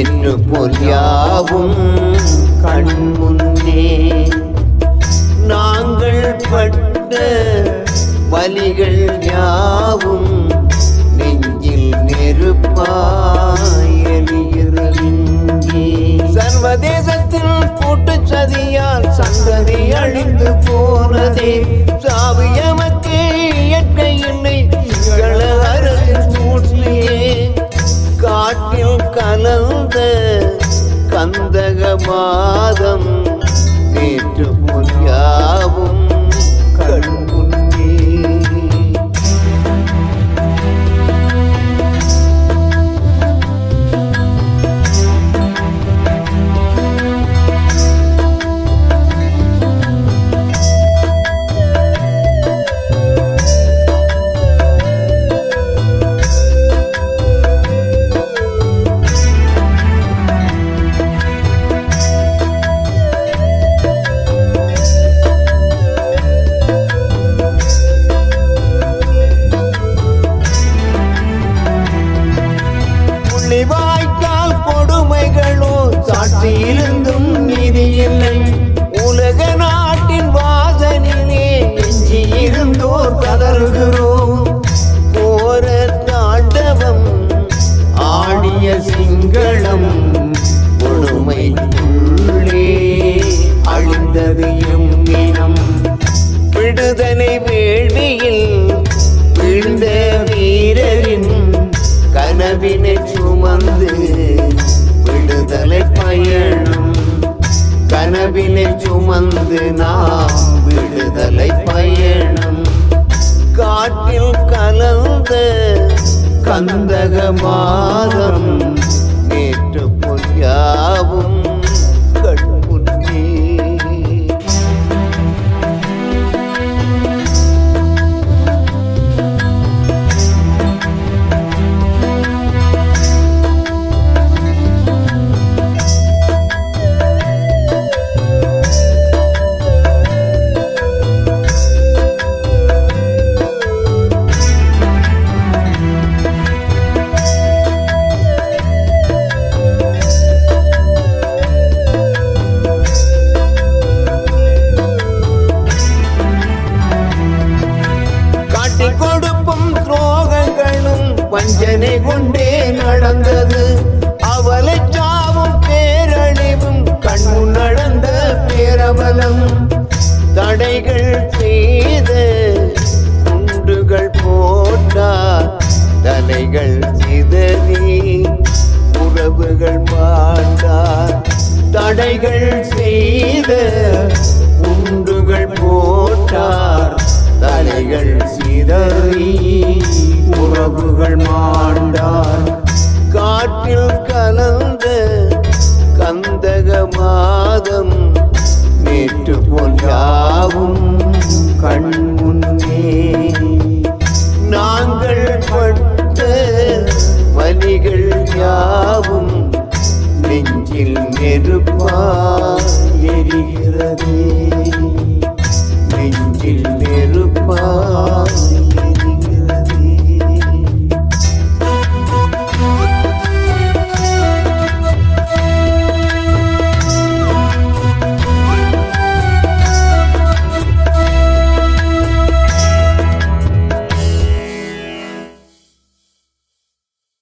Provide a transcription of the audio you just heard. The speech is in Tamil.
என்று போல் யாவும் கண் முன்னே நாங்கள் பட்ட வலிகள் யாவும் நெஞ்சில் நெருப்பாய் சர்வதேசத்தில் கூட்டு சதியால் சந்ததி அழிந்து போனதே. சாவியமக்கு இயற்கை என்னை கந்தக மாதம். கொடுமைகளோ சாட்சியிருந்தும் நீதி இல்லை உலக நாட்டின் வாசனிலே எஞ்சி இருந்தோர் கதறுகிறோம். போர தாண்டவம் ஆடிய சிங்களம் கொடுமைக்குள்ளே அழிந்தது எம் இனம். விடுதலை வேள்வியில் வீழ்ந்த வீரரின் கனவினை சுமந்து விடுதலை பயணம். கனவினை சுமந்து நாம் விடுதலை பயணம். காட்டில் கலந்த கந்தக மாதம் நேற்று பொய்யாவும் தலைகள் சிதறி உறவுகள் மாண்டார் தடைகள் செய்த குண்டுகள் போட்டார். தலைகள் சிதறி உறவுகள் மாண்டார். காற்றில் கலந்த கந்தக மாதம் நேற்று போல் யாவும் கண் முன்னே. நாங்கள் பட்டு வலிகள் யாவும் நெஞ்சில் நெருப்பா நெஞ்சில் நெருப்பா